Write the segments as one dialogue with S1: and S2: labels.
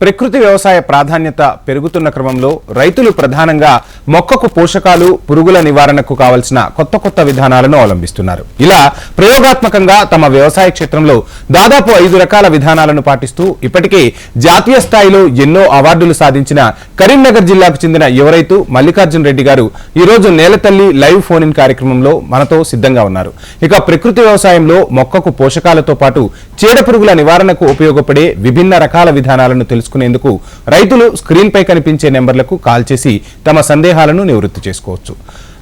S1: ప్రకృతి వ్యవసాయ ప్రాధాన్యత పెరుగుతున్న క్రమంలో రైతులు ప్రధానంగా మొక్కకు పోషకాలు పురుగుల నివారణకు కావలసిన కొత్త కొత్త విధానాలను అవలంబిస్తున్నారు. ఇలా ప్రయోగాత్మకంగా తమ వ్యవసాయ క్షేత్రంలో దాదాపు ఐదు రకాల విధానాలను పాటిస్తూ ఇప్పటికే జాతీయ స్థాయిలో ఎన్నో అవార్డులు సాధించిన కరీంనగర్ జిల్లాకు చెందిన యువ రైతు మల్లికార్జున్ రెడ్డి గారు ఈ రోజు నేలతల్లి లైవ్ ఫోన్ ఇన్ కార్యక్రమంలో మనతో సిద్ధంగా ఉన్నారు. ఇక ప్రకృతి వ్యవసాయంలో మొక్కకు పోషకాలతో పాటు చీడ పురుగుల నివారణకు ఉపయోగపడే విభిన్న రకాల విధానాలను తెలుసుకునేందుకు రైతులు స్క్రీన్ పై కనిపించే నెంబర్లకు కాల్ చేసి తమ సందేహాలను నివృత్తి చేసుకోవచ్చు.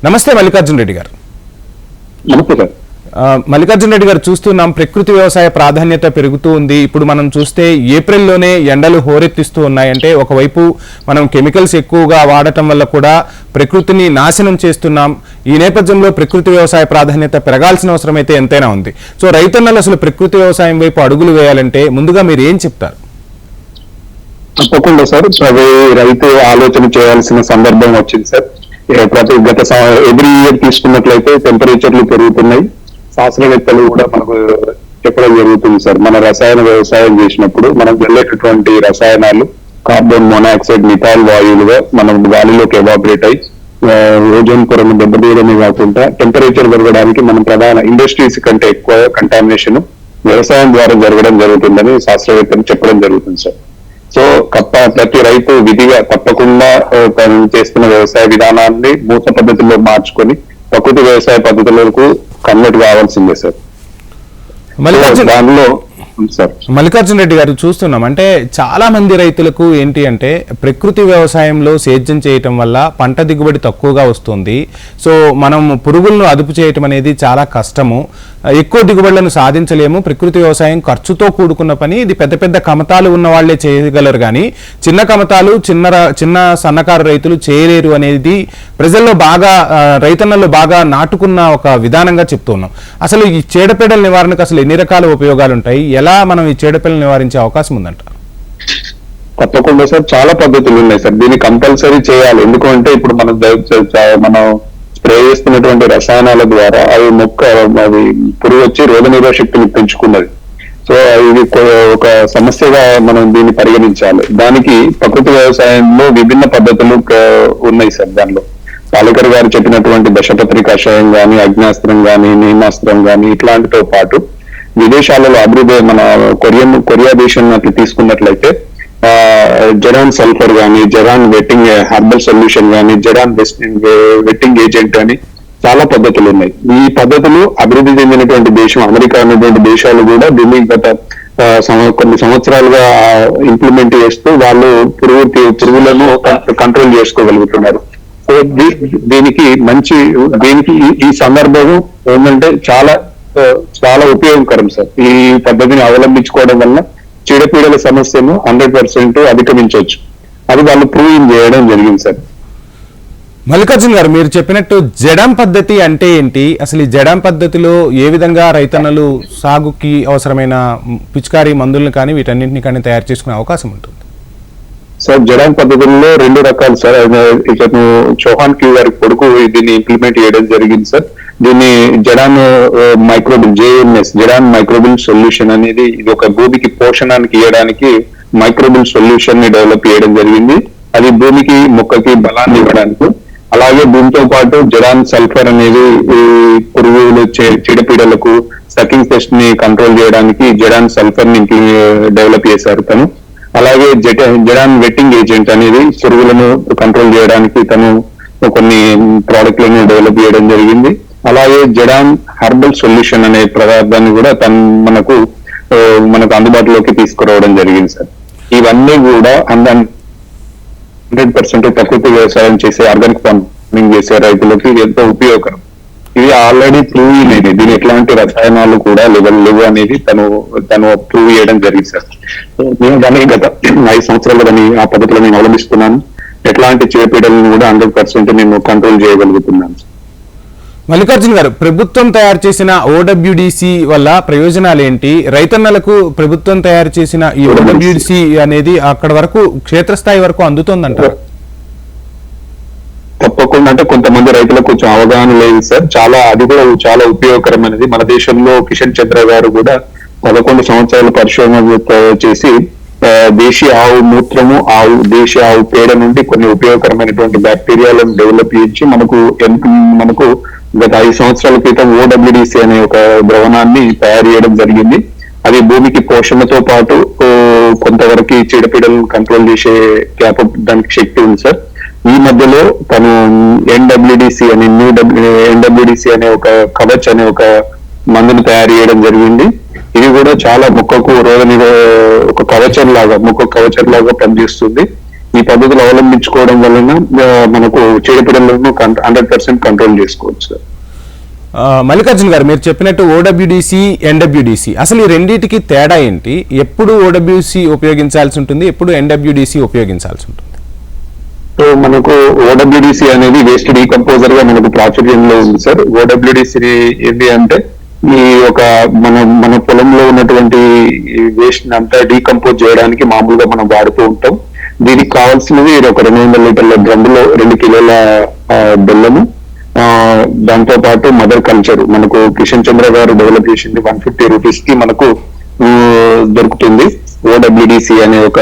S1: నమస్తే మల్లికార్జున్ రెడ్డి గారు.
S2: నమస్తే సార్.
S1: ఆ, మల్లికార్జున రెడ్డి గారు చూస్తున్నాం ప్రకృతి వ్యవసాయ ప్రాధాన్యత పెరుగుతూ ఉంది. ఇప్పుడు మనం చూస్తే ఏప్రిల్లోనే ఎండలు హోరెత్తిస్తూ ఉన్నాయంటే ఒకవైపు మనం కెమికల్స్ ఎక్కువగా వాడటం వల్ల కూడా ప్రకృతిని నాశనం చేస్తున్నాం. ఈ నేపథ్యంలో ప్రకృతి వ్యవసాయ ప్రాధాన్యత పెరగాల్సిన అవసరం అయితే ఎంతైనా ఉంది. సో రైతన్నలు అసలు ప్రకృతి వ్యవసాయం వైపు అడుగులు వేయాలంటే ముందుగా మీరు ఏం చెప్తారు?
S2: తప్పకుండా సార్. అది రైతు ఆలోచన చేయాల్సిన సందర్భం వచ్చింది సార్. ప్రతి గత ఎవ్రీ ఇయర్ తీసుకున్నట్లయితే టెంపరేచర్లు పెరుగుతున్నాయి. శాస్త్రవేత్తలు కూడా మనకు చెప్పడం జరుగుతుంది సార్. మన రసాయన వ్యవసాయం చేసినప్పుడు మనం వెళ్ళేటటువంటి రసాయనాలు కార్బన్ మోనాక్సైడ్ మిథాల్ వాయువులుగా మనం గాలిలోకి ఎవాపరేట్ అయ్యి ఓజోన్ పొరను దెబ్బతీయడమే కాకుండా టెంపరేచర్ పెరగడానికి మనం ప్రధాన ఇండస్ట్రీస్ కంటే ఎక్కువ కంటామినేషన్ వ్యవసాయం ద్వారా జరగడం జరుగుతుందని శాస్త్రవేత్తలు చెప్పడం జరుగుతుంది సార్. సో కప్ప ప్రతి రైతు విధిగా తప్పకుండా చేస్తున్న వ్యవసాయ విధానాన్ని మూత పద్ధతిలో మార్చుకొని ప్రకృతి వ్యవసాయ పద్ధతులకు కన్వర్ట్ కావాల్సిందే సార్. దానిలో సార్
S1: మల్లికార్జున రెడ్డి గారు చూస్తున్నాం. అంటే చాలా మంది రైతులకు ఏంటి అంటే ప్రకృతి వ్యవసాయంలో సేద్యం చేయటం వల్ల పంట దిగుబడి తక్కువగా వస్తుంది. సో మనం పురుగులను అదుపు చేయటం అనేది చాలా కష్టము. ఎక్కువ దిగుబడులను సాధించలేము. ప్రకృతి వ్యవసాయం ఖర్చుతో కూడుకున్న పని. ఇది పెద్ద పెద్ద కమతాలు ఉన్న వాళ్ళే చేయగలరు కానీ చిన్న కమతాలు చిన్న చిన్న సన్నకారు రైతులు చేయలేరు అనేది ప్రజల్లో బాగా రైతన్నలు రైతన్నల్లో బాగా నాటుకున్న ఒక విధానంగా చెప్తున్నాం. అసలు ఈ చీడపీడల నివారణకు అసలు ఎన్ని రకాల ఉపయోగాలు ఉంటాయి? ఎలా మనం ఈ చెడుపిల్లని నివారించే అవకాశం ఉందంట?
S2: తప్పకుండా సార్ చాలా పద్ధతులు ఉన్నాయి సార్. దీన్ని కంపల్సరీ చేయాలి. ఎందుకంటే ఇప్పుడు మనం మనం స్ప్రే చేస్తున్నటువంటి రసాయనాల ద్వారా అవి మొక్క అది పురుగు వచ్చి రోగనిరోధ శక్తిని పెంచుకున్నది. సో ఇది ఒక సమస్యగా మనం దీన్ని పరిగణించాలి. దానికి ప్రకృతి వ్యవసాయంలో విభిన్న పద్ధతులు ఉన్నాయి సార్ దానిలో. పాలకర్ గారు చెప్పినటువంటి దశపత్రి కషాయం గాని అగ్నాస్త్రం కానీ నీమాస్త్రం కానీ ఇట్లాంటితో పాటు విదేశాలలో అభివృద్ధి మన కొరియన్ కొరియా దేశం అట్లా తీసుకున్నట్లయితే జరాన్ జెరాన్ సల్ఫర్ గానీ జెరాన్ వెట్టింగ్ హర్బల్ సొల్యూషన్ గానీ జెరాన్ వెస్టింగ్ వెట్టింగ్ ఏజెంట్ అని చాలా పద్ధతులు ఉన్నాయి. ఈ పద్ధతులు అభివృద్ధి చెందినటువంటి దేశం అమెరికా అనేటువంటి దేశాలు కూడా దీన్ని గత కొన్ని సంవత్సరాలుగా ఇంప్లిమెంట్ చేస్తూ వాళ్ళు పురుగు పురుగులను కంట్రోల్ చేసుకోగలుగుతున్నారు. సో దీ- దీనికి మంచి దీనికి ఈ- సందర్భం ఏంటంటే చాలా చాలా ఉపయోగకరం సార్. ఈ పద్ధతిని అవలంబించుకోవడం వల్ల చీడపీడల సమస్యను హండ్రెడ్ పర్సెంట్ అధిగమించవచ్చు. అది వాళ్ళు ప్రూవింగ్ చేయడం జరిగింది సార్.
S1: మల్లికార్జున గారు మీరు చెప్పినట్టు జడం పద్ధతి అంటే ఏంటి? అసలు ఈ జడం పద్ధతిలో ఏ విధంగా రైతన్నలు సాగుకి అవసరమైన పిచికారీ మందులను కానీ వీటన్నింటిని కానీ తయారు చేసుకునే అవకాశం ఉంటుంది?
S2: సార్ జడాన్ పద్ధతుల్లో రెండు రకాలు సార్. ఇతను చౌహాన్ క్యూ గారి కొడుకు దీన్ని ఇంప్లిమెంట్ చేయడం జరిగింది సార్. దీన్ని జడాన్ మైక్రోబిల్ జేఎంఎస్ జడాన్ మైక్రోబిల్ సొల్యూషన్ అనేది ఇది ఒక భూమికి పోషణానికి ఇవ్వడానికి మైక్రోబిల్ సొల్యూషన్ని డెవలప్ చేయడం జరిగింది. అది భూమికి మొక్కకి బలాన్ని ఇవ్వడానికి. అలాగే దీంతో పాటు జడాన్ సల్ఫర్ అనేది ఈ పురుగులు చే- చీడపీడలకు సకింగ్ టెస్ట్ని కంట్రోల్ చేయడానికి జడాన్ సల్ఫర్ని డెవలప్ చేశారు తను. అలాగే జెట జడాన్ వెట్టింగ్ ఏజెంట్ అనేది పురుగులను కంట్రోల్ చేయడానికి తను కొన్ని ప్రోడక్ట్లను డెవలప్ చేయడం జరిగింది. అలాగే జడాన్ హర్బల్ సొల్యూషన్ అనే పదార్థాన్ని కూడా తను మనకు మనకు అందుబాటులోకి తీసుకురావడం జరిగింది సార్. ఇవన్నీ కూడా హండ్రెడ్ పర్సెంట్ ప్రకృతి వ్యవసాయం చేసే ఆర్గానిక్ ఫార్మింగ్ చేసే రైతులకు ఇది ఎంతో ఉపయోగకరం. ఇది ఆల్రెడీ ప్రూవ్ అనేది దీని ఎట్లాంటి రసాయనాలు కూడా లేవ లేవు అనేది తను తను ప్రూవ్ చేయడం జరిగింది సార్. నేను దాన్ని గత ఐదు సంవత్సరాలు దాన్ని ఆ పద్ధతిలో నేను అవలంబిస్తున్నాను. ఎట్లాంటి చేపీడలను కూడా హండ్రెడ్ పర్సెంట్ నేను కంట్రోల్ చేయగలుగుతున్నాను
S1: మల్లికార్జున గారు ప్రభుత్వం తయారు చేసిన ఓడబ్ల్యూడిసి వల్ల ప్రయోజనాలు ఏంటి రైతన్నలకు ప్రభుత్వం తయారు చేసిన ఈ ఓడబ్ల్యూడిసి అనేది అక్కడ వరకు క్షేత్రస్థాయి వరకు అందుతుందంట
S2: తప్పకుండా. అంటే కొంతమంది రైతులకు కొంచెం అవగాహన లేదు సార్. చాలా అది కూడా చాలా ఉపయోగకరమైనది. మన దేశంలో కిషన్ చంద్ర గారు కూడా పదకొండు సంవత్సరాల పరిశోధన చేసి దేశీయ ఆవు మూత్రము ఆవు దేశీయ ఆవు పేడ నుండి కొన్ని ఉపయోగకరమైనటువంటి బ్యాక్టీరియాలను డెవలప్ చేయించి మనకు మనకు గత ఐదు సంవత్సరాల క్రితం ఓడబ్ల్యూడిసి అనే ఒక ద్రవణాన్ని తయారు చేయడం జరిగింది. అది భూమికి పోషణతో పాటు కొంతవరకు చీడపీడలను కంట్రోల్ చేసే క్యాప్ దానికి శక్తి ఉంది సార్. ఈ మధ్యలో తను ఎన్డబ్ల్యూడిసి అనే న్యూ ఎన్డబ్ల్యూడిసి అనే ఒక కవచ్ అనే ఒక మందును తయారు చేయడం జరిగింది. ఇది కూడా చాలా మొక్కకు రోగ ఒక కవచం లాగా మొక్క కవచం లాగా పనిచేస్తుంది. ఈ పద్ధతులు అవలంబించుకోవడం వలన మనకు చీడపీడలను హండ్రెడ్ పర్సెంట్ కంట్రోల్ చేసుకోవచ్చు
S1: మల్లికార్జున్ గారు మీరు చెప్పినట్టు ఓడబ్ల్యూడిసి ఎన్డబ్ల్యూడిసి. అసలు ఈ రెండింటికి తేడా ఏంటి? ఎప్పుడు ఓడబ్ల్యూసి ఉపయోగించాల్సి ఉంటుంది? ఎప్పుడు ఎన్డబ్ల్యూడిసి ఉపయోగించాల్సి ఉంటుంది?
S2: సో మనకు ఓడబ్ల్యూడిసి అనేది వేస్ట్ డీకంపోజర్గా మనకు ప్రాచుర్యంలో ఉంది సార్. ఓడబ్ల్యూడిసి ఏంటి అంటే ఈ ఒక మన మన పొలంలో ఉన్నటువంటి వేస్ట్ అంతా డీకంపోజ్ చేయడానికి మామూలుగా మనం వాడుతూ ఉంటాం. దీనికి కావాల్సినది ఒక రెండు వందల లీటర్ల డ్రమ్ములో రెండు కిలోల బెల్లము. దాంతో పాటు మదర్ కల్చర్. మనకు కిషన్ చంద్ర గారు డెవలప్ చేసింది వన్ ఫిఫ్టీ రూపీస్కి మనకు దొరుకుతుంది. ఓడబ్ల్యూడిసి అనే ఒక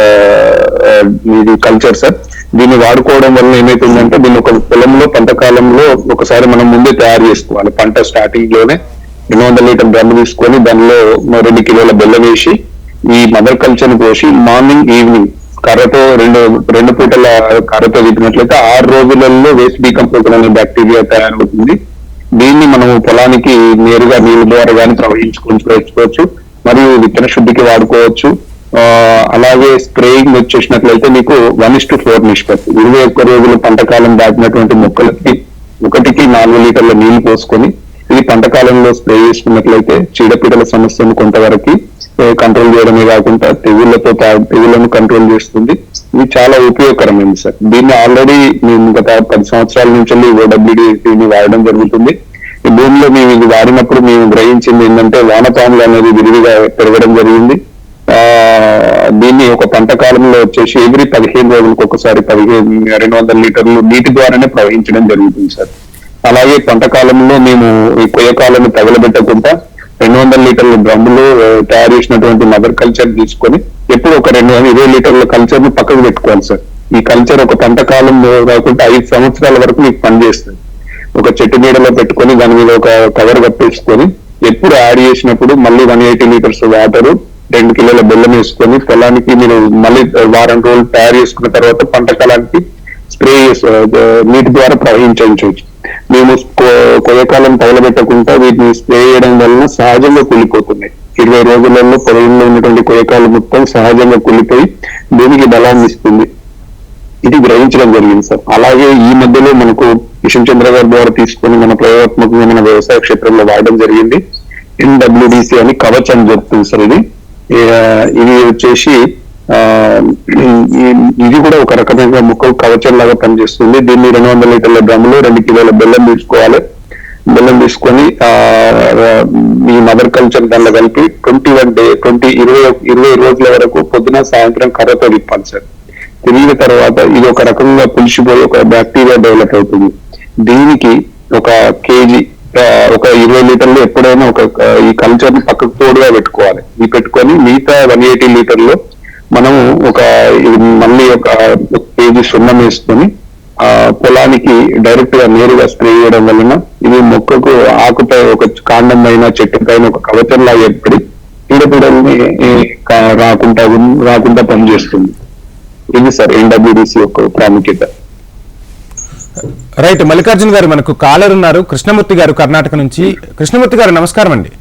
S2: ఇది కల్చర్ సార్. దీన్ని వాడుకోవడం వల్ల ఏమైతుందంటే దీన్ని ఒక పొలంలో పంట కాలంలో ఒకసారి మనం ముందే తయారు చేసుకోవాలి. పంట స్టార్టింగ్లోనే రెండు వందల లీటర్ డ్రమ్ తీసుకొని దానిలో రెండు కిలోల బెల్లం వేసి ఈ మదర్ కల్చర్ పోసి మార్నింగ్ ఈవినింగ్ కర్రతో రెండు రెండు పూటల కర్రతో విప్పినట్లయితే ఆరు రోజులలో వేస్ట్ డీకంపోజర్ అనే బ్యాక్టీరియా తయారవుతుంది. దీన్ని మనం పొలానికి నేరుగా నీళ్ళ ద్వారా కానీ ప్రవహించుకోవచ్చు మరియు విత్తన శుద్ధికి వాడుకోవచ్చు. అలాగే స్ప్రేయింగ్ వచ్చేసినట్లయితే మీకు వన్ ఇస్ టు ఫోర్ నిష్పత్తి. ఇరవై ఒక్క రోజులు పంట కాలం దాటినటువంటి మొక్కలకి ఒకటికి నాలుగు లీటర్ల నీళ్ళు పోసుకొని ఇది పంటకాలంలో స్ప్రే చేసుకున్నట్లయితే చీడపీడల సమస్యను కొంతవరకు కంట్రోల్ చేయడమే కాకుండా తెగుళ్ళతో తెగుళ్ళను కంట్రోల్ చేస్తుంది. ఇది చాలా ఉపయోగకరమైంది సార్. దీన్ని ఆల్రెడీ మేము గత పది సంవత్సరాల నుంచి ఓడబ్ల్యూడిని వాడడం జరుగుతుంది. ఈ భూమిలో మేము ఇది వాడినప్పుడు మేము గ్రహించింది ఏంటంటే వానపాములు అనేది విరివిగా పెరగడం జరిగింది. ఆ దీన్ని ఒక పంట కాలంలో వచ్చేసి ఎవ్రీ పదిహేను రోజులకు ఒకసారి పదిహేను రెండు వందల లీటర్లు నీటి ద్వారానే ప్రవహించడం జరుగుతుంది సార్. అలాగే పంట కాలంలో మేము ఈ కొయ్యకాలను తగలబెట్టకుండా రెండు వందల లీటర్ల డ్రమ్ములు తయారు చేసినటువంటి మదర్ కల్చర్ తీసుకొని ఎప్పుడు ఒక రెండు వందల ఇరవై లీటర్ల కల్చర్ను పక్కకు పెట్టుకోవాలి సార్. ఈ కల్చర్ ఒక పంట కాలం కాకుండా ఐదు సంవత్సరాల వరకు మీకు పనిచేస్తుంది. ఒక చెట్టు నీడలో పెట్టుకొని దాని మీద ఒక కవర్ కప్పేసుకొని ఎప్పుడు యాడ్ చేసినప్పుడు మళ్ళీ వన్ ఎయిటీ లీటర్స్ వాటర్ రెండు కిలోల బెల్లం వేసుకొని పొలానికి మీరు మళ్ళీ వారం రోజులు తయారు చేసుకున్న తర్వాత పంట కాలానికి స్ప్రే చేసి నీటి ద్వారా ప్రవహించవచ్చు. మేము కొయ్యకాలం తగలబెట్టకుండా వీటిని స్ప్రే చేయడం వలన సహజంగా కూలిపోతున్నాయి. ఇరవై రోజులలో పొలంలో ఉన్నటువంటి కొయ్యకాలు మొత్తం సహజంగా కూలిపోయి భూమికి బలాన్ని ఇస్తుంది. ఇది గ్రహించడం జరిగింది సార్. అలాగే ఈ మధ్యలో మనకు కిషన్ చంద్ర గారి ద్వారా తీసుకొని మన ప్రయోగాత్మకంగా మన వ్యవసాయ క్షేత్రంలో వాడడం జరిగింది. ఎన్డబ్ల్యూడిసి అని కవచ్ అని చెప్తుంది సార్ ఇది. ఇది వచ్చేసి ఇది కూడా ఒక రకమైన మొక్క కవచం లాగా పనిచేస్తుంది. దీన్ని రెండు వందల లీటర్ల డ్రమ్ములో రెండు కిలోల బెల్లం తీసుకోవాలి. బెల్లం తీసుకొని ఆ మదర్ కల్చర్ దానిలో కలిపి ట్వంటీ వన్ డే ట్వంటీ ఇరవై ఇరవై రోజుల వరకు పొద్దున సాయంత్రం కర్రతో తిప్పాలి సార్. తిరిగిన తర్వాత ఇది ఒక రకంగా పులిసిపోయి ఒక బ్యాక్టీరియా డెవలప్ అవుతుంది. దీనికి ఒక కేజీ ఒక ఇరవై లీటర్లు ఎప్పుడైనా ఒక ఈ కల్చర్ని పక్కకు తోడుగా పెట్టుకోవాలి. ఇది పెట్టుకొని మిగతా వన్ ఎయిటీ లీటర్లు మనము ఒక మళ్ళీ ఒక పేజీ సున్నం వేసుకొని ఆ పొలానికి డైరెక్ట్గా నేరుగా స్ప్రే చేయడం వలన ఇది మొక్కకు ఆకుపై ఒక కాండం పైన చెట్టు పైన ఒక కవచంలా ఏర్పడి పీడపీడల్ని రాకుండా రాకుండా పనిచేస్తుంది. ఇది సార్ ఎన్డబ్ల్యూడిసి యొక్క ప్రాముఖ్యత.
S1: రైట్ మల్లికార్జున్ గారు మనకు కాలర్ ఉన్నారు. కృష్ణమూర్తి గారు కర్ణాటక నుంచి. కృష్ణమూర్తి గారు నమస్కారం అండి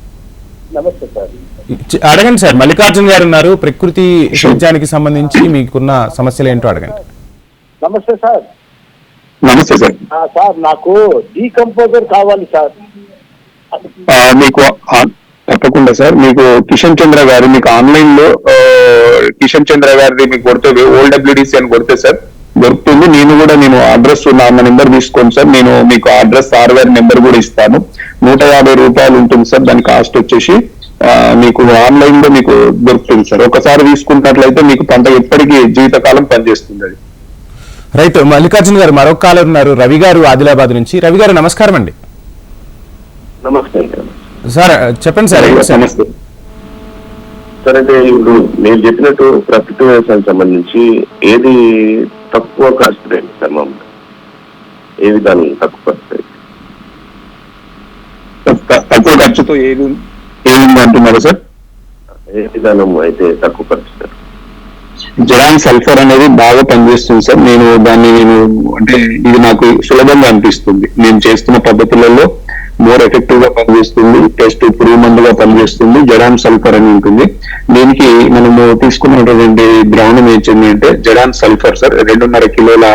S1: అడగండి సార్. మల్లికార్జున్ గారు ఉన్నారు. ప్రకృతి సేద్యానికి సంబంధించి మీకున్న సమస్యలు ఏంటో అడగండి.
S3: నమస్తే సార్.
S2: నమస్తే సార్.
S3: ఆ, సార్ నాకు డీకంపోజర్ కావాలి సార్.
S2: మీకు తప్పకుండా సార్. మీకు కిషన్ చంద్ర గారు మీకు ఆన్లైన్లో కిషన్ చంద్ర గారిది మీకు కొడితే ఓల్డబ్ల్యూడిసి అని కొడితే సార్ దొరుకుతుంది. నేను కూడా నేను అడ్రస్ నా నెంబర్ తీసుకోండి సార్. నేను మీకు అడ్రస్ సార్ గారి నెంబర్ కూడా ఇస్తాను. నూట యాభై రూపాయలు ఉంటుంది సార్. దాని కాస్ట్ వచ్చేసి మీకు ఆన్లైన్లో మీకు దొరుకుతుంది సార్. ఒకసారి తీసుకున్నట్లయితే మీకు పంట ఎప్పటికీ జీవితకాలం పనిచేస్తుంది అది.
S1: రైట్ మల్లికార్జున్ గారు మరొక కాలర్ ఉన్నారు రవి గారు ఆదిలాబాద్ నుంచి. రవి గారు నమస్కారం అండి.
S3: నమస్తే
S1: సార్ చెప్పండి సార్ సార్
S2: నమస్తే.
S4: సార్ అంటే ఇప్పుడు మీరు చెప్పినట్టు ప్రకృతి వ్యవసాయం సంబంధించి ఏది తక్కువ కాస్ట్ రేట్ సార్ మామూలు? ఏ విధానం తక్కువ కాస్ట్ రేట్?
S2: తక్కువ ఖర్చుతో ఏది ఏది అంటున్నారు సార్?
S4: ఏ విధానం అయితే తక్కువ ఖర్చు సార్
S2: జరాన్ సల్ఫర్ అనేది బాగా పనిచేస్తుంది సార్. నేను దాన్ని నేను అంటే ఇది నాకు సులభంగా అనిపిస్తుంది. నేను చేస్తున్న పద్ధతులలో మోర్ ఎఫెక్టివ్గా పనిచేస్తుంది. టెస్ట్ పురుగు మందుగా పనిచేస్తుంది. జడాన్ సల్ఫర్ అని ఉంటుంది. దీనికి మనము తీసుకున్నటువంటి ద్రావణం ఏంటి అంటే జడాన్ సల్ఫర్ సార్. రెండున్నర కిలోల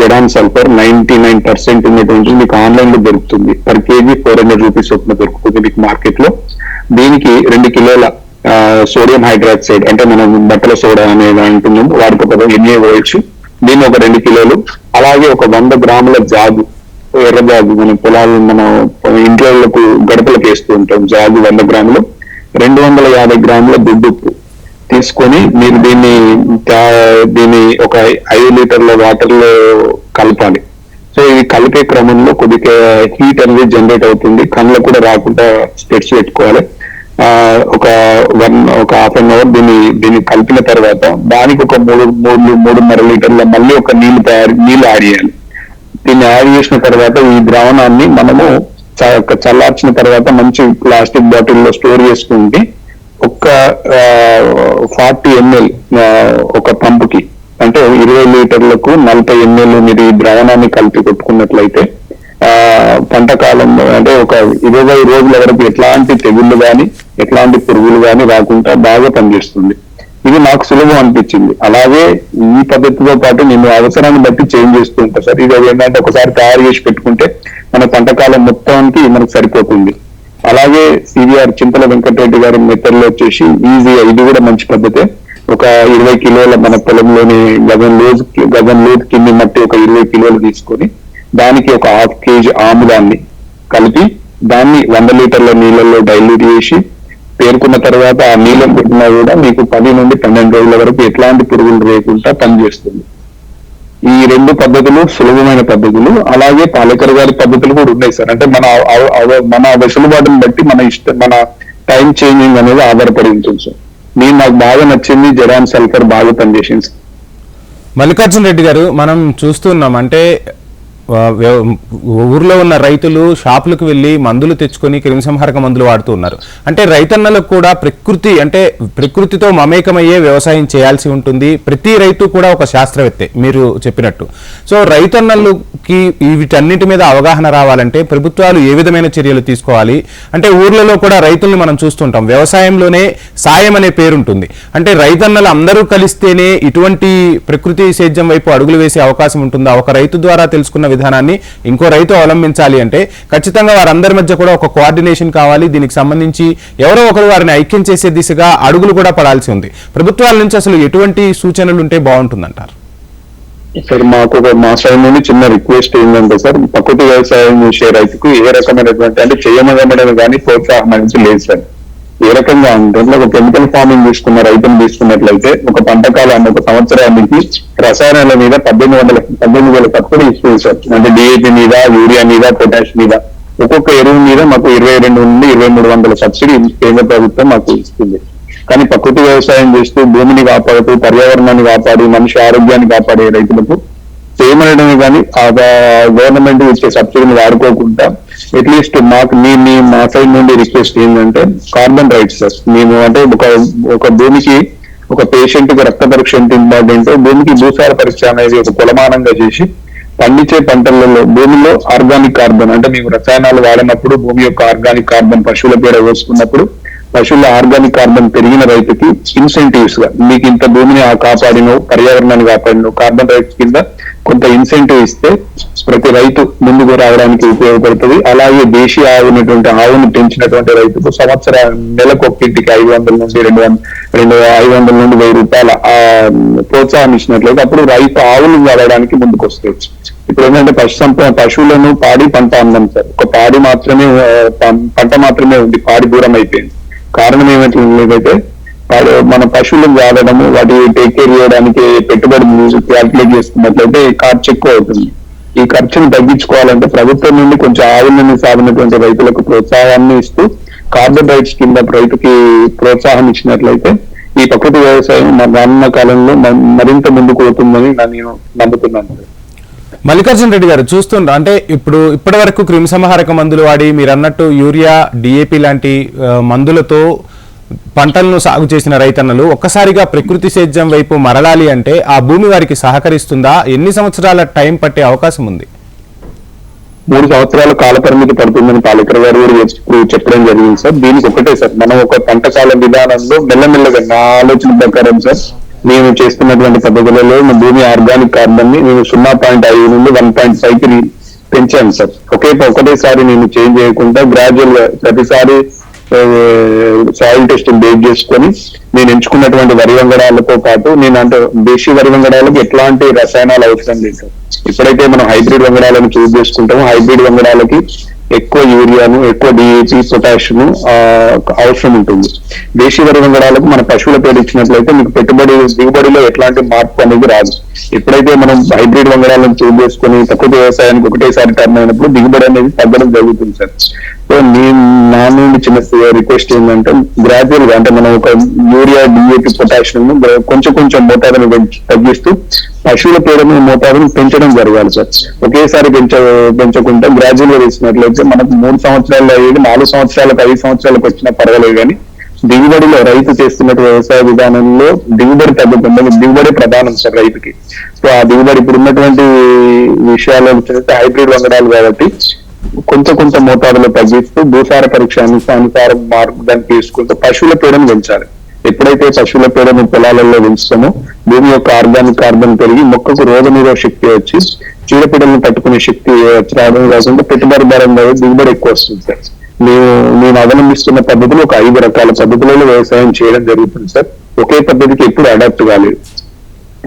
S2: జడాన్ సల్ఫర్ నైన్టీ నైన్ పర్సెంట్ ఉన్నటువంటి మీకు ఆన్లైన్లో దొరుకుతుంది. Per KG four hundred rupees చొప్పున దొరుకుతుంది మీకు మార్కెట్లో దీనికి రెండు కిలోల సోడియం హైడ్రాక్సైడ్ అంటే మనం బట్టల సోడా అనేది అంటున్నాం వాటికి ఒక ఎన్ఏ వేయచ్చు దీన్ని ఒక రెండు కిలోలు అలాగే ఒక వంద గ్రాముల జాగు ఎర్ర జాగు మనం పొలాలు మన ఇంట్లోకి గడపలకు వేస్తూ ఉంటాం జాగు వంద గ్రాములు రెండు వందల యాభై గ్రాముల దుడ్డుప్పు తీసుకొని మీరు దీన్ని దీన్ని ఒక ఐదు లీటర్ల వాటర్లో కలపాలి. సో ఇవి కలిపే క్రమంలో కొద్దిగా హీట్ అనేది జనరేట్ అవుతుంది. కళ్ళకు కూడా రాకుండా స్పెట్స్ పెట్టుకోవాలి. ఒక వన్ ఒక హాఫ్ అన్ అవర్ దీన్ని దీన్ని కలిపిన తర్వాత దానికి ఒక మూడు మూడు మూడున్నర లీటర్ల మళ్ళీ ఒక నీళ్ళు తయారు నీళ్ళు యాడ్ చేయాలి. దీన్ని యాడ్ చేసిన తర్వాత ఈ ద్రావణాన్ని మనము చ- చల్లార్చిన తర్వాత మంచి ప్లాస్టిక్ బాటిల్లో స్టోర్ చేసుకుంటే ఒక ఫార్టీ ఎంఎల్ ఒక పంపుకి అంటే ఇరవై లీటర్లకు నలభై ఎంఎల్ మీరు ఈ ద్రావణాన్ని కలిపి కొట్టుకున్నట్లయితే ఆ పంట కాలంలో అంటే ఒక ఇరవై రోజుల వరకు ఎట్లాంటి తెగుళ్ళు కానీ ఎట్లాంటి పురుగులు కానీ రాకుండా బాగా పనిచేస్తుంది. ఇది నాకు సులభం అనిపించింది. అలాగే ఈ పద్ధతితో పాటు నేను అవసరాన్ని బట్టి చేంజ్ చేస్తూ ఉంటా సార్. ఇది ఏంటంటే ఒకసారి తయారు చేసి పెట్టుకుంటే మన పంటకాలం మొత్తానికి మనకు సరిపోతుంది. అలాగే సివిఆర్ చింతల వెంకటరెడ్డి గారి మెథడ్లో వచ్చేసి ఈజీగా ఇది కూడా మంచి పద్ధతే. ఒక ఇరవై కిలోల మన పొలంలోని గగన్ లోజు గగన్ లోతు కింది మట్టి ఒక ఇరవై కిలోలు తీసుకొని దానికి ఒక హాఫ్ కేజీ ఆముదాన్ని కలిపి దాన్ని వంద లీటర్ల నీళ్ళల్లో డైల్యూట్ చేసి పేర్కొన్న తర్వాత ఆ నీళ్ళని పెట్టినా కూడా మీకు పది నుండి పన్నెండు రోజుల వరకు ఎట్లాంటి పురుగులు లేకుండా పనిచేస్తుంది ఈ రెండు పద్ధతులు సులభమైన పద్ధతులు అలాగే పాలేకర్ గారి పద్ధతులు కూడా ఉన్నాయి సార్. అంటే మన అవ- మన వెసులుబాటును బట్టి మన ఇష్ట మన టైం చేంజింగ్ అనేది ఆధారపడి ఉంటుంది సార్. నేను నాకు బాగా నచ్చింది జరాన్ సల్కర్ బాగా పనిచేసింది
S1: మల్లికార్జున రెడ్డి గారు మనం చూస్తున్నాం అంటే ఊర్లో ఉన్న రైతులు షాపులకు వెళ్ళి మందులు తెచ్చుకొని క్రిమిసంహారక మందులు వాడుతూ ఉన్నారు. అంటే రైతన్నలకు కూడా ప్రకృతి అంటే ప్రకృతితో మమేకమయ్యే వ్యవసాయం చేయాల్సి ఉంటుంది. ప్రతి రైతు కూడా ఒక శాస్త్రవేత్తే మీరు చెప్పినట్టు. సో రైతన్నలకి వీటన్నిటి మీద అవగాహన రావాలంటే ప్రభుత్వాలు ఏ విధమైన చర్యలు తీసుకోవాలి? అంటే ఊర్లలో కూడా రైతుల్ని మనం చూస్తుంటాం. వ్యవసాయంలోనే సాయం అనే పేరుంటుంది. అంటే రైతన్నలు అందరూ కలిస్తేనే ఇటువంటి ప్రకృతి సేద్యం వైపు అడుగులు వేసే అవకాశం ఉంటుందా? ఒక రైతు ద్వారా తెలుసుకున్న విధానాన్ని ఇంకో రైతు అవలంబించాలి అంటే ఖచ్చితంగా వారందరి మధ్య కూడా ఒక కోఆర్డినేషన్ కావాలి. దీనికి సంబంధించి ఎవరో ఒకరు వారిని ఐక్యం చేసే దిశగా అడుగులు కూడా పడాల్సి ఉంది. ప్రభుత్వాల నుంచి అసలు ఎటువంటి సూచనలు ఉంటే బాగుంటుందంటారు?
S2: సార్ మాకు ఒక మా సైడ్ నుండి చిన్న రిక్వెస్ట్ ఏంటంటే సార్ ప్రకృతి వ్యవసాయం చేసే రైతుకు ఏ రకమైనటువంటి అంటే చేయమనడం కానీ ప్రోత్సాహం అనేది లేదు సార్. ఏ రకంగా అంటే ఒక కెమికల్ ఫార్మింగ్ తీసుకున్న రైతును తీసుకున్నట్లయితే ఒక పంట కాలాన్ని ఒక సంవత్సరానికి రసాయనాల మీద పద్దెనిమిది వందల పద్దెనిమిది వేల సబ్సిడీ ఇస్తుంది సార్ అంటే డిఏపి మీద యూరియా మీద పొటాష్ మీద. ఒక్కొక్క ఎరువు మీద మాకు ఇరవై రెండు నుండి ఇరవై మూడు వందల సబ్సిడీ కేంద్ర ప్రభుత్వం మాకు ఇస్తుంది. కానీ ప్రకృతి వ్యవసాయం చేస్తూ భూమిని కాపాడుతూ పర్యావరణాన్ని కాపాడి మనిషి ఆరోగ్యాన్ని కాపాడే రైతులకు చేయమనడమే కానీ ఆ గవర్నమెంట్ ఇచ్చే సబ్సిడీని వాడుకోకుండా అట్లీస్ట్ మాకు మీ మీ మా సైడ్ నుండి రిక్వెస్ట్ ఏంటంటే కార్బన్ రైట్స్ సార్ మేము అంటే ఒక ఒక భూమికి ఒక పేషెంట్కి రక్త పరీక్ష ఎంత ఇంపార్టెంట్ భూమికి భూసార పరీక్ష అనేది ఒక కులమానంగా చేసి పండించే పంటలలో భూమిలో ఆర్గానిక్ కార్బన్ అంటే మేము రసాయనాలు వాడినప్పుడు భూమి యొక్క ఆర్గానిక్ కార్బన్ పశువుల పేడ వేసుకున్నప్పుడు పశువుల ఆర్గానిక్ కార్బన్ పెరిగిన రైతుకి ఇన్సెంటివ్స్గా మీకు ఇంత భూమిని ఆ కాపాడినో పర్యావరణాన్ని కాపాడినో కార్బన్ రైట్స్ కింద కొంత ఇన్సెంటివ్ ఇస్తే ప్రతి రైతు ముందుకు రావడానికి ఉపయోగపడుతుంది. అలాగే దేశీయ ఆవు ఆవును పెంచినటువంటి రైతుకు సంవత్సర నెలకు ఒక్కింటికి ఐదు వందల నుండి రెండు వందల రెండు ఐదు వందల నుండి వెయ్యి రూపాయల ప్రోత్సాహం ఇచ్చినట్లయితే అప్పుడు రైతు ఆవులు వాడడానికి ముందుకు వస్తుంది ఇప్పుడు ఏంటంటే పశు సంపద పశువులను పాడి పంట అన్నాం సార్. ఒక పాడి మాత్రమే పం- పంట మాత్రమే ఉంది. పాడి దూరం అయిపోయింది. కారణం ఏమిటంటే మన పశువులను వాడడము వాటి టేక్ కేర్ చేయడానికి పెట్టుబడి క్యాల్కులేట్ చేసుకున్నట్లయితే ఖర్చు ఎక్కువ అవుతుంది. ఈ ఖర్చును తగ్గించుకోవాలంటే ప్రభుత్వం నుండి కొంచెం ఆవులని నుండి సాగినటువంటి రైతులకు ప్రోత్సాహాన్ని ఇస్తూ కార్బన్ రైట్స్ కింద రైతుకి ప్రోత్సాహం ఇచ్చినట్లయితే ఈ ప్రకృతి వ్యవసాయం మన రానున్న కాలంలో మరింత ముందుకు పోతుందని నేను నమ్ముతున్నాను.
S1: మల్లికార్జున రెడ్డి గారు చూస్తుండ్రు అంటే ఇప్పుడు ఇప్పటి వరకు క్రిమిసంహారక మందులు వాడి మీరు అన్నట్టు యూరియా డిఏపి లాంటి మందులతో పంటలను సాగు చేసిన రైతన్నలు ఒక్కసారిగా ప్రకృతి సేద్యం వైపు మరలాలి అంటే ఆ భూమి వారికి సహకరిస్తుందా? ఎన్ని సంవత్సరాల టైం పట్టే అవకాశం ఉంది?
S2: మూడు సంవత్సరాల కాలపరిమితి పడుతుందని పాలకర్ గారు కూడా చెప్పడం జరిగింది సార్. దీనికి ఒకటే సార్. మనం ఒక పంటశాల విధానంలో మెల్లమెల్లగా నా ఆలోచన ప్రకారం సార్ మేము చేస్తున్నటువంటి పద్ధతులలో మా భూమి ఆర్గానిక్ కార్బన్ని నేను సున్నా పాయింట్ ఐదు నుండి వన్ పాయింట్ ఫైవ్కి పెంచాను సార్. ఒకే ఒకటేసారి నేను చేంజ్ చేయకుండా గ్రాడ్యువల్గా ప్రతిసారి సాయిల్ టెస్ట్ బేస్ చేసుకొని నేను ఎంచుకున్నటువంటి వరి వంగడాలతో పాటు నేను అంటే దేశీ వరి వంగడాలకు ఎట్లాంటి రసాయనాలు అవసరం లేదు. ఇప్పుడైతే ఎప్పుడైతే మనం హైబ్రిడ్ వంగడాలను చూస్ చేసుకుంటామో హైబ్రిడ్ వంగడాలకి ఎక్కువ యూరియాను ఎక్కువ డిఏపి పొటాషియం అవసరం ఉంటుంది. దేశీ వరి వంగడాలకు మన పశువుల పేరు ఇచ్చినట్లయితే మీకు పెట్టుబడి దిగుబడిలో ఎట్లాంటి మార్పు అనేది రాదు. ఎప్పుడైతే మనం హైబ్రిడ్ వంగడాలను చూజ్ చేసుకుని తక్కువ వ్యవసాయానికి ఒకటేసారి టర్న్ అయినప్పుడు దిగుబడి అనేది తగ్గడం జరుగుతుంది సార్. సో నేను నా నుండి చిన్న రిక్వెస్ట్ ఏంటంటే గ్రాడ్యువల్గా అంటే మనం ఒక యూరియా డిఏపి పొటాషియం కొంచెం కొంచెం మోతాదును తగ్గిస్తూ పశువుల పేరును మోతాదును పెంచడం జరగాలి సార్. ఒకేసారి పెంచ పెంచకుండా గ్రాడ్యువల్గా వేసినట్లయితే మనకు మూడు సంవత్సరాలు అయ్యేది నాలుగు సంవత్సరాలకు ఐదు సంవత్సరాలకు వచ్చినా పర్వాలేదు కానీ దిగుబడిలో రైతు చేస్తున్న వ్యవసాయ విధానంలో దిగుబడి తగ్గకుండా దిగుబడి ప్రధానం సార్ రైతుకి. సో ఆ దిగుబడి ఇప్పుడు ఉన్నటువంటి విషయాలు చూస్తే హైబ్రిడ్ వంగడాలు కాబట్టి కొంత కొంత మోతాదులో తగ్గిస్తూ భూసార పరీక్ష అనుసారం మార్పు దాన్ని తీసుకుంటూ పశువుల పేడను పెంచాలి. ఎప్పుడైతే పశువుల పేడను పొలాలలో పెంచుతామో భూమి యొక్క ఆర్గానిక్ కార్బన్ పెరిగి మొక్కకు రోగనిరోధ శక్తి వచ్చి చీడపీడలను తట్టుకునే శక్తి వచ్చి రావడం కాకుండా పెట్టుబడి భారం దిగుబడి ఎక్కువ వస్తుంది సార్. మేము నేను అవలంబిస్తున్న పద్ధతులు ఒక ఐదు రకాల పద్ధతులలో వ్యవసాయం చేయడం జరుగుతుంది సార్. ఒకే పద్ధతికి ఎప్పుడు అడాప్ట్ కాలేదు.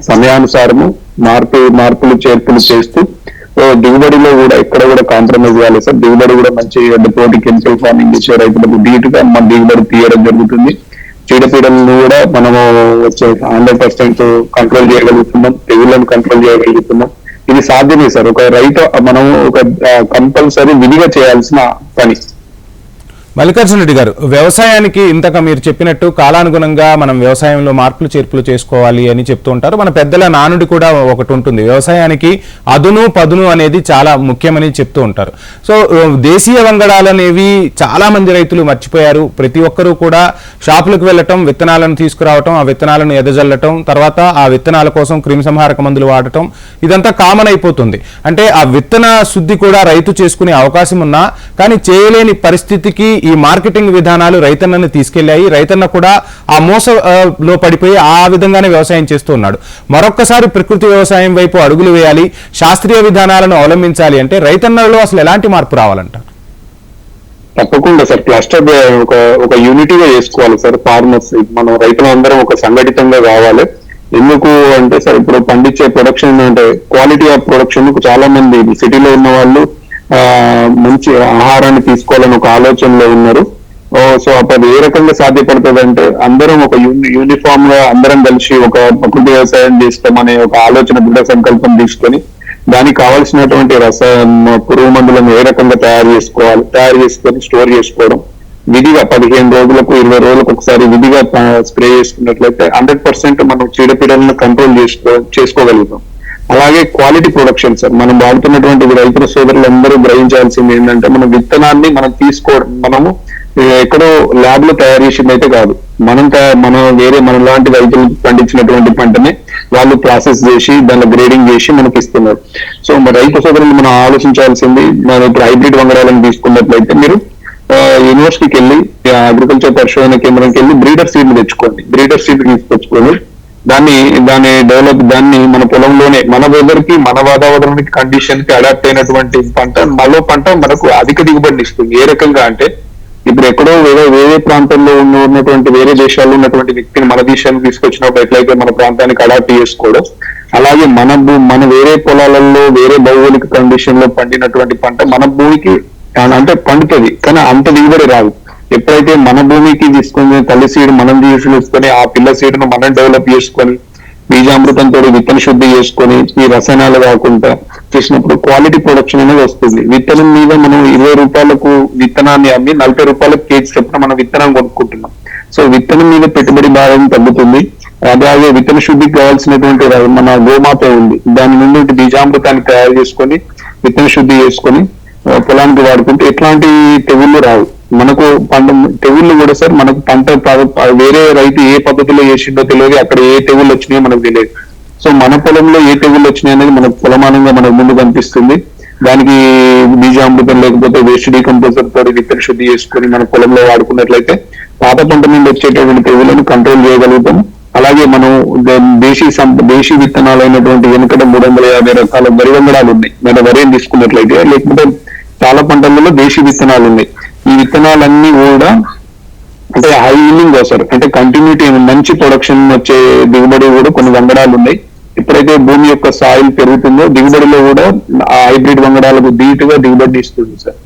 S2: సమయానుసారము మార్పు మార్పులు చేర్పులు చేస్తూ దిగుబడిలో కూడా ఎక్కడ కూడా కాంప్రమైజ్ కాలేదు సార్. దిగుబడి కూడా మంచి పోటీ కెమికల్ ఫార్మింగ్ చేసే రైతులకు ధీటుగా మన దిగుబడి తీయడం జరుగుతుంది. చీడపీడలను కూడా మనము వచ్చే హండ్రెడ్ పర్సెంట్ కంట్రోల్ చేయగలుగుతున్నాం తెగుళ్ళను కంట్రోల్ చేయగలుగుతున్నాం. ఇది సాధ్యమే సార్. ఒక రైట్ మనం ఒక కంపల్సరీ విధిగా చేయాల్సిన పని.
S1: మల్లికార్జున రెడ్డి గారు వ్యవసాయానికి ఇంతక మీరు చెప్పినట్టు కాలానుగుణంగా మనం వ్యవసాయంలో మార్పులు చేర్పులు చేసుకోవాలి అని చెప్తూ ఉంటారు. మన పెద్దల నానుడి కూడా ఒకటి ఉంటుంది. వ్యవసాయానికి అదును పదును అనేది చాలా ముఖ్యమని చెప్తూ ఉంటారు. సో దేశీయ వంగడాలు అనేవి చాలా మంది రైతులు మర్చిపోయారు. ప్రతి ఒక్కరూ కూడా షాపులకు వెళ్ళటం విత్తనాలను తీసుకురావటం ఆ విత్తనాలను ఎదజల్లటం తర్వాత ఆ విత్తనాల కోసం క్రిమిసంహారక మందులు వాడటం ఇదంతా కామన్ అయిపోతుంది. అంటే ఆ విత్తన శుద్ధి కూడా రైతు చేసుకునే అవకాశం ఉన్నా కానీ చేయలేని పరిస్థితికి ఈ మార్కెటింగ్ విధానాలు రైతన్నని తీసుకెళ్ళాయి. రైతన్న కూడా ఆ మోసలో లో పడిపోయి ఆ విధంగానే వ్యవసాయం చేస్తూ ఉన్నాడు. మరొక్కసారి ప్రకృతి వ్యవసాయం వైపు అడుగులు వేయాలి. శాస్త్రీయ విధానాలను అవలంబించాలి అంటే రైతన్నలో అసలు ఎలాంటి మార్పు రావాలంట?
S2: తప్పకుండా సార్. క్లస్టర్ ఒక ఒక యూనిటీగా చేసుకోవాలి సార్. ఫార్మర్స్ మనం రైతులందరం ఒక సంఘటితంగా కావాలి. ఎందుకు అంటే సార్ ఇప్పుడు పండించే ప్రొడక్షన్ అంటే క్వాలిటీ ఆఫ్ ప్రొడక్షన్ చాలా మంది సిటీలో ఉన్న వాళ్ళు మంచి ఆహారాన్ని తీసుకోవాలని ఒక ఆలోచనలో ఉన్నారు. సో అప్పుడు ఏ రకంగా సాధ్యపడుతుంది అంటే అందరం ఒక యూని- యూనిఫామ్గా అందరం కలిసి ఒక ప్రకృతి వ్యవసాయం చేస్తామనే ఒక ఆలోచన దృఢ సంకల్పం తీసుకొని దానికి కావాల్సినటువంటి రస పురుగు మందులను ఏ రకంగా తయారు చేసుకోవాలి తయారు చేసుకొని స్టోర్ చేసుకోవడం విధిగా పదిహేను రోజులకు ఇరవై రోజులకు ఒకసారి విధిగా స్ప్రే చేసుకున్నట్లయితే హండ్రెడ్ పర్సెంట్ మనం చీడపీడలను కంట్రోల్ చేసుకో చేసుకోగలుగుతాం. అలాగే క్వాలిటీ ప్రొడక్షన్ సార్ మనం వాడుతున్నటువంటి రైతుల సోదరులందరూ గ్రహించాల్సింది ఏంటంటే మన విత్తనాన్ని మనం తీసుకోవడం మనము ఎక్కడో ల్యాబ్లో తయారు చేసింది అయితే కాదు. మనం మనం వేరే మన లాంటి రైతులు పండించినటువంటి పంటని వాళ్ళు ప్రాసెస్ చేసి దానిలో గ్రేడింగ్ చేసి మనకి ఇస్తున్నారు. సో రైతు సోదరులు మనం ఆలోచించాల్సింది మనం ఇప్పుడు హైబ్రిడ్ వంగడాలను తీసుకున్నట్లయితే మీరు యూనివర్సిటీకి వెళ్ళి అగ్రికల్చర్ పరిశోధన కేంద్రంకి వెళ్ళి బ్రీడర్ సీడ్ తెచ్చుకోండి. బ్రీడర్ సీడ్ తీసుకొచ్చుకోండి దాన్ని దాన్ని డెవలప్ దాన్ని మన పొలంలోనే మన వెదర్కి మన వాతావరణానికి కండిషన్కి అడాప్ట్ అయినటువంటి పంట మరో పంట మనకు అధిక దిగుబడిని ఇస్తుంది. ఏ రకంగా అంటే ఇప్పుడు ఎక్కడో వేరే వేరే ప్రాంతంలో ఉన్నటువంటి వేరే దేశాల్లో ఉన్నటువంటి వ్యక్తిని మన దేశానికి తీసుకొచ్చినప్పుడు ఎట్లయితే మన ప్రాంతానికి అడాప్ట్ చేసుకోవడం అలాగే మన మన వేరే పొలాలలో వేరే భౌగోళిక కండిషన్లో పండినటువంటి పంట మన భూమికి అంటే పండుతుంది కానీ అంత దిగుబడి రాదు. ఎప్పుడైతే మన భూమికి తీసుకుని తల్లి సీడ్ మనం తీసుకొని ఆ పిల్ల సీడ్ను మనం డెవలప్ చేసుకొని బీజామృతంతో విత్తన శుద్ధి చేసుకొని ఈ రసాయనాలు కాకుండా చేసినప్పుడు క్వాలిటీ ప్రొడక్షన్ అనేది వస్తుంది. విత్తనం మీద మనం ఇరవై రూపాయలకు విత్తనాన్ని అమ్మి నలభై రూపాయలకు కేజీ చెప్పిన మనం విత్తనం కొనుక్కుంటున్నాం. సో విత్తనం మీద పెట్టుబడి భారం తగ్గుతుంది. అలాగే విత్తన శుద్ధికి కావాల్సినటువంటి మన గోమాత ఉంది. దాని నుండి బీజామృతాన్ని తయారు చేసుకొని విత్తన శుద్ధి చేసుకొని పొలానికి వాడుకుంటే ఎట్లాంటి తెగుళ్ళు రావు. మనకు పంట తెగుళ్ళు కూడా సార్ మనకు పంట వేరే రైతు ఏ పద్ధతిలో వేసిండో తెలియదు అక్కడ ఏ తెగుళ్ళు వచ్చినాయో మనకు తెలియదు. సో మన పొలంలో ఏ తెగుళ్ళు వచ్చినాయి అనేది మనకు పొలమానంగా మనకు ముందు కనిపిస్తుంది. దానికి బీజామృతం లేకపోతే వేస్ట్ డీకంపోజర్ తోటి విత్తన శుద్ధి చేసుకొని మన పొలంలో వాడుకున్నట్లయితే పాత పంట నుండి వచ్చేటటువంటి తెగులను కంట్రోల్ చేయగలుగుతాం. అలాగే మనం దేశీ సం- దేశీ విత్తనాలు అయినటువంటి వెనుకట మూడు వందల యాభై రకాల వరి వంగడాలు ఉన్నాయి. మన వరి తీసుకున్నట్లయితే లేకపోతే చాలా పంటలలో దేశీ విత్తనాలు ఉన్నాయి. ఈ విత్తనాలన్నీ కూడా అంటే హై ఈల్డింగ్ వస్తారు అంటే కంటిన్యూటీ మంచి ప్రొడక్షన్ వచ్చే దిగుబడి కూడా కొన్ని వంగడాలు ఉన్నాయి. ఎప్పుడైతే భూమి యొక్క సాయిల్ పెరుగుతుందో దిగుబడిలో కూడా ఆ హైబ్రిడ్ వంగడాలకు ధీటుగా దిగుబడి ఇస్తుంది సార్.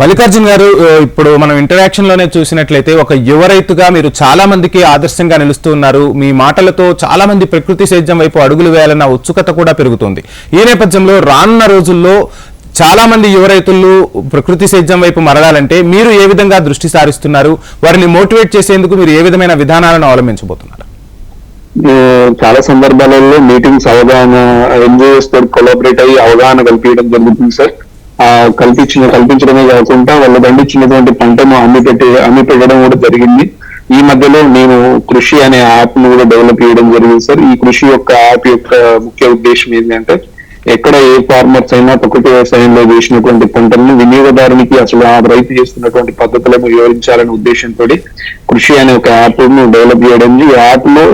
S1: మల్లికార్జున్ గారు ఇప్పుడు మనం ఇంటరాక్షన్లోనే చూసినట్లయితే ఒక యువ రైతుగా మీరు చాలా మందికి ఆదర్శంగా నిలుస్తూ ఉన్నారు. మీ మాటలతో చాలా మంది ప్రకృతి సేద్యం వైపు అడుగులు వేయాలన్న ఉత్సుకత కూడా పెరుగుతుంది. ఈ నేపథ్యంలో రానున్న రోజుల్లో చాలా మంది యువ రైతులు ప్రకృతి సేద్యం వైపు మరలాలంటే మీరు ఏ విధంగా దృష్టి సారిస్తున్నారు? వారిని మోటివేట్ చేసేందుకు మీరు ఏ విధమైన విధానాలను అవలంబించబోతున్నారు?
S2: చాలా సందర్భాలలో మీటింగ్స్ అవగాహన ఎన్జిఓస్తో కొలాబరేట్ అయ్యి అవగాహన కల్పించడం జరుగుతుంది సార్. ఆ కల్పించిన కల్పించడమే కాకుండా వాళ్ళు పండించినటువంటి పంటను అమ్మి పెట్టి అమ్మి పెట్టడం కూడా జరిగింది. ఈ మధ్యలో నేను కృషి అనే యాప్ను కూడా డెవలప్ చేయడం జరిగింది సార్. ఈ కృషి యొక్క యాప్ యొక్క ముఖ్య ఉద్దేశం ఏంటంటే ఎక్కడ ఏ ఫార్మర్స్ అయినా ప్రకృతి వ్యవసాయంలో చేసినటువంటి పంటలను వినియోగదారునికి అసలు ఆ రైతు చేస్తున్నటువంటి పద్ధతులను వివరించాలనే ఉద్దేశంతో కృషి అనే ఒక యాప్ను డెవలప్ చేయడం ఈ యాప్లో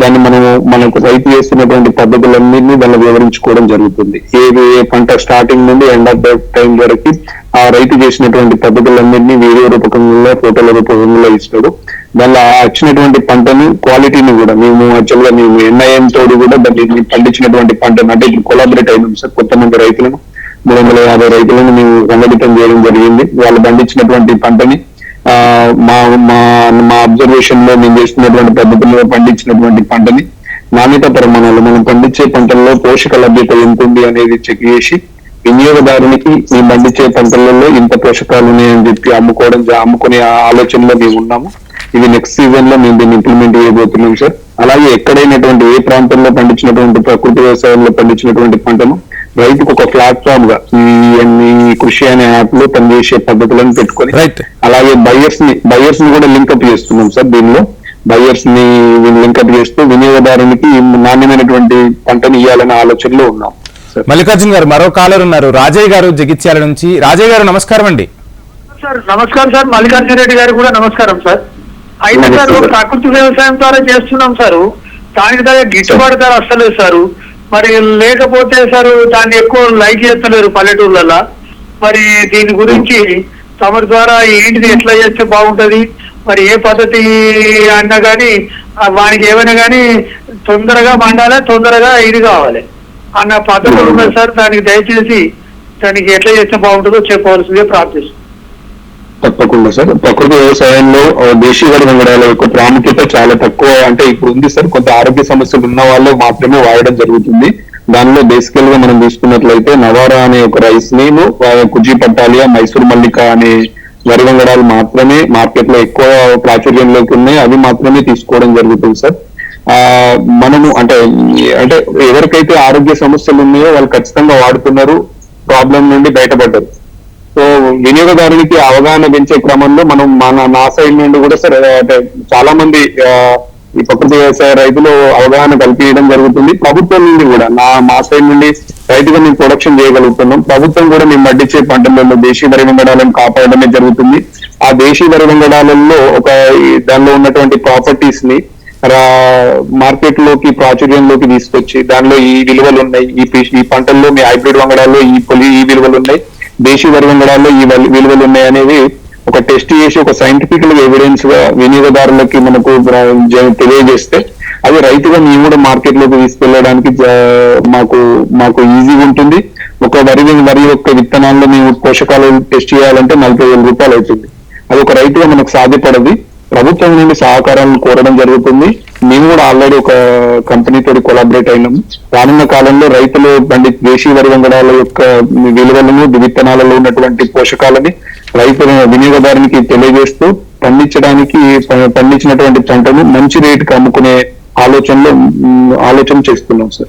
S2: దాన్ని మనము మనకు రైతు చేస్తున్నటువంటి పద్ధతులన్నింటినీ దాన్ని వివరించుకోవడం జరుగుతుంది. ఏది ఏ పంట స్టార్టింగ్ నుండి ఎండ్ ఆఫ్ ద టైం వరకు ఆ రైతు చేసినటువంటి పద్ధతులన్నింటినీ వీడియో రూపకంలో ఫోటోల రూపకంలో ఇస్తాడు. దానిలో వచ్చినటువంటి పంటని క్వాలిటీని కూడా మేము యాక్చువల్గా మేము ఎన్ఐఎం తోడు కూడా దాన్ని పండించినటువంటి పంటను అంటే ఇప్పుడు కొలాబరేట్ అయినాం సార్ మంది రైతులను మూడు వందల యాభై రైతులను మేము సంఘటితం చేయడం జరిగింది. వాళ్ళు పండించినటువంటి పంటని మా మా మా అబ్జర్వేషన్లో మేము చేస్తున్నటువంటి పద్ధతుల్లో పండించినటువంటి పంటని నాణ్యత ప్రమాణాలు మనం పండించే పంటల్లో పోషక లభ్యత ఎంత ఉంది అనేది చెక్ చేసి వినియోగదారునికి మేము పండించే పంటలలో ఇంత పోషకాలు ఉన్నాయని చెప్పి అమ్ముకోవడం అమ్ముకునే ఆలోచనలో మేము ఉన్నాము. ఇది నెక్స్ట్ సీజన్లో మేము దీన్ని ఇంప్లిమెంట్ చేయబోతున్నాం సార్ అలాగే ఎక్కడైనటువంటి ఏ ప్రాంతంలో పండించినటువంటి ప్రకృతి వ్యవసాయంలో పండించినటువంటి పంటను రైతుకు ఒక ప్లాట్ఫామ్గా ఈ కృషి అనే యాప్లో పనిచేసే పద్ధతులను పెట్టుకొని. అలాగే బయర్స్ని బయర్స్ని కూడా లింకప్ చేస్తున్నాం సార్ దీనిలో. బయర్స్ని లింకప్ చేస్తూ వినియోగదారునికి నాణ్యమైనటువంటి పంటను ఇవ్వాలనే ఆలోచనలో ఉన్నాం.
S1: మల్లికార్జున్ గారు మరో కాలర్ ఉన్నారు. రాజయ్య గారు జగిత్యాల నుంచి. రాజయ్య గారు నమస్కారం అండి.
S3: సార్ నమస్కారం సార్. మల్లికార్జున రెడ్డి గారికి కూడా నమస్కారం సార్. అయితే సార్. ప్రకృతి వ్యవసాయం ద్వారా చేస్తున్నాం సార్. దానికి దగ్గర గిట్టుబాటు ధర వస్తలేదు సార్. మరి లేకపోతే సార్ దాన్ని ఎక్కువ లైక్ చేస్తలేరు పల్లెటూర్లలో. మరి దీని గురించి తమరి ద్వారా ఏంటిది ఎట్లా చేస్తే బాగుంటది? మరి ఏ పద్ధతి అన్నా కానీ వానికి ఏమైనా కానీ తొందరగా మండాలి తొందరగా ఇది కావాలి. అన్న పద్ధతులు ఉన్నాయి సార్ దానికి దయచేసి దానికి ఎట్లా చేస్తే బాగుంటుందో చెప్పవలసిందే ప్రార్థిస్తున్నాను
S2: తప్పకుండా సార్. ప్రకృతి వ్యవసాయంలో దేశీయ వంగడాల యొక్క ప్రాముఖ్యత చాలా తక్కువ. అంటే ఇప్పుడు ఉంది సార్ కొంత ఆరోగ్య సమస్యలు ఉన్న వాళ్ళు మాత్రమే వాడడం జరుగుతుంది. దానిలో బేసికల్గా మనం తీసుకున్నట్లయితే నవారా అనే ఒక రైస్ని కుజీ పట్టాలియా మైసూర్ మల్లిక అనే వరి వంగడాలు మాత్రమే మార్కెట్లో ఎక్కువ ప్రాచుర్యంలోకి ఉన్నాయి. అవి మాత్రమే తీసుకోవడం జరుగుతుంది సార్. మనము అంటే అంటే ఎవరికైతే ఆరోగ్య సమస్యలు ఉన్నాయో వాళ్ళు ఖచ్చితంగా వాడుతున్నారు ప్రాబ్లం నుండి బయటపడ్డారు. సో వినియోగదారునికి అవగాహన పెంచే క్రమంలో మనం మన నా సైడ్ నుండి కూడా సరే అంటే చాలా మంది ఈ ప్రకృతి వ్యవసాయ రైతులు అవగాహన కల్పించడం జరుగుతుంది. ప్రభుత్వం నుండి కూడా నా మా సైడ్ నుండి రైతుగా మేము ప్రొడక్షన్ చేయగలుగుతున్నాం. ప్రభుత్వం కూడా మేము పండించే పంటలలో దేశీయ వరి వంగడాలను కాపాడడమే జరుగుతుంది. ఆ దేశీయ వరి వంగడాలలో ఒక దానిలో ఉన్నటువంటి ప్రాపర్టీస్ని మార్కెట్లోకి ప్రాచుర్యంలోకి తీసుకొచ్చి దానిలో ఈ విలువలు ఉన్నాయి. ఈ ఈ పంటల్లో మీ హైబ్రిడ్ వంగడాల్లో ఈ పొలి ఈ విలువలు ఉన్నాయి. దేశీ వరి వంగడాల్లో ఈ విలువలు ఉన్నాయి అనేది ఒక టెస్ట్ చేసి ఒక సైంటిఫిక్ ఎవిడెన్స్గా వినియోగదారులకి మనకు తెలియజేస్తే అది రైతుగా మేము కూడా మార్కెట్లోకి తీసుకెళ్ళడానికి మాకు మాకు ఈజీగా ఉంటుంది. ఒక వరి వరి యొక్క విత్తనాల్లో మేము పోషకాలు టెస్ట్ చేయాలంటే నలభై వేల రూపాయలు అవుతుంది. అది ఒక రైతుగా మనకు సాధ్యపడదు. ప్రభుత్వం నుండి సహకారాలను కోరడం జరుగుతుంది. మేము కూడా ఆల్రెడీ ఒక కంపెనీ తోటి కొలాబరేట్ అయినాం. రానున్న కాలంలో రైతులు పండి దేశీయ వరి వంగడాల యొక్క విలువలను విత్తనాలలో ఉన్నటువంటి పోషకాలని రైతుల వినియోగదారునికి తెలియజేస్తూ పండించడానికి ప- పండించినటువంటి పంటను మంచి రేటుకి అమ్ముకునే ఆలోచనలో ఆలోచన చేస్తున్నాం సార్.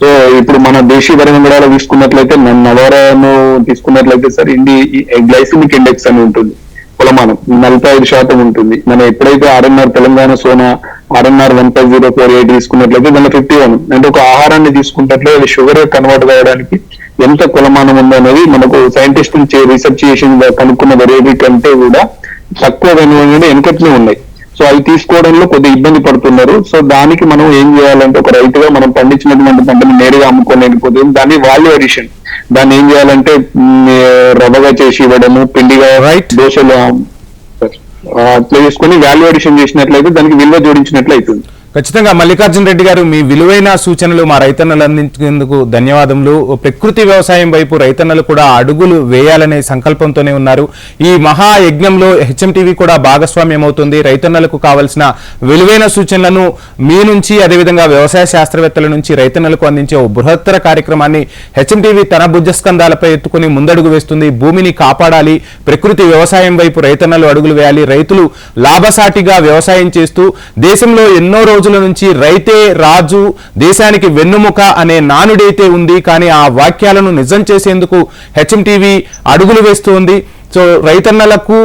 S2: సో ఇప్పుడు మన దేశీయ వరి వంగడాలు తీసుకున్నట్లయితే మన నవారాను తీసుకున్నట్లయితే సార్ ఇండి గ్లైసిమిక్ ఇండెక్స్ అని ఉంటుంది. కొలమానం నలభై ఐదు శాతం ఉంటుంది. మనం ఎప్పుడైతే RNR Telangana Sona RNR one five zero four eight తీసుకున్నట్లయితే దాని ఫిఫ్టీ వన్. అంటే ఒక ఆహారాన్ని తీసుకున్నట్లయితే అది షుగర్ కన్వర్ట్ కావడానికి ఎంత కొలమానం ఉందో అనేది మనకు సైంటిస్ట్ రీసెర్చ్ చేసి కనుక్కున్న వెరైటీ కంటే కూడా తక్కువ వెనువనే వెనుకట్నే ఉన్నాయి. సో అవి తీసుకోవడంలో కొద్దిగా ఇబ్బంది పడుతున్నారు. సో దానికి మనం ఏం చేయాలంటే ఒక రైతుగా మనం పండించినటువంటి పంటను నేరుగా అమ్ముకోలేకపోతే దాన్ని వాల్యూ అడిషన్ దాన్ని ఏం చేయాలంటే రవ్వగా చేసి ఇవ్వడము పిండిగా. దోశలు అట్లా చేసుకొని వాల్యూ అడిషన్ చేసినట్లయితే దానికి విలువ జోడించినట్లు అవుతుంది
S1: ఖచ్చితంగా మల్లికార్జున రెడ్డి గారు మీ విలువైన సూచనలు మా రైతన్నలు అందించేందుకు ధన్యవాదములు. ప్రకృతి వ్యవసాయం వైపు రైతన్నలు కూడా అడుగులు వేయాలనే సంకల్పంతోనే ఉన్నారు. ఈ మహాయజ్ఞంలో హెచ్ఎంటీవీ కూడా భాగస్వామ్యం అవుతుంది రైతన్నలకు కావలసిన విలువైన సూచనలను మీ నుంచి అదేవిధంగా వ్యవసాయ శాస్త్రవేత్తల నుంచి రైతన్నలకు అందించే ఓ బృహత్తర కార్యక్రమాన్ని హెచ్ఎంటీవీ తన భుజస్కంధాలపై ఎత్తుకుని ముందడుగు వేస్తుంది. భూమిని కాపాడాలి. ప్రకృతి వ్యవసాయం వైపు రైతన్నలు అడుగులు వేయాలి. రైతులు లాభసాటిగా వ్యవసాయం చేస్తూ దేశంలో ఎన్నో రోజుల నుంచి రైతే రాజు దేశానికి వెన్నుముక అనే నానుడైతే ఉంది కానీ ఆ వాక్యాలను నిజం చేసేందుకు హెచ్ఎంటీవీ అడుగులు వేస్తోంది. సో రైతన్నలకు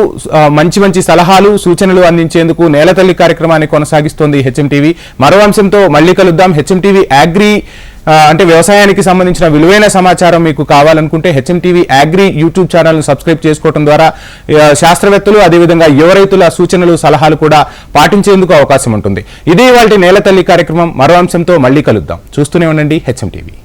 S1: మంచి మంచి సలహాలు సూచనలు అందించేందుకు నేలతల్లి కార్యక్రమాన్ని కొనసాగిస్తోంది హెచ్ఎంటీవీ. మరో అంశంతో మళ్ళీ కలుద్దాం. హెచ్ఎంటీవీ అగ్రి అంటే వ్యవసాయానికి సంబంధించిన విలువైన సమాచారం మీకు కావాలనుకుంటే హెచ్ఎంటీవీ అగ్రి యూట్యూబ్ ఛానల్ను సబ్స్క్రైబ్ చేసుకోవడం ద్వారా శాస్త్రవేత్తలు అదేవిధంగా యువ రైతుల సూచనలు సలహాలు కూడా పాటించేందుకు అవకాశం ఉంటుంది. ఇది వాళ్ళ నేలతల్లి కార్యక్రమం. మరో అంశంతో మళ్ళీ కలుద్దాం. చూస్తూనే ఉండండి హెచ్ఎంటీవీ.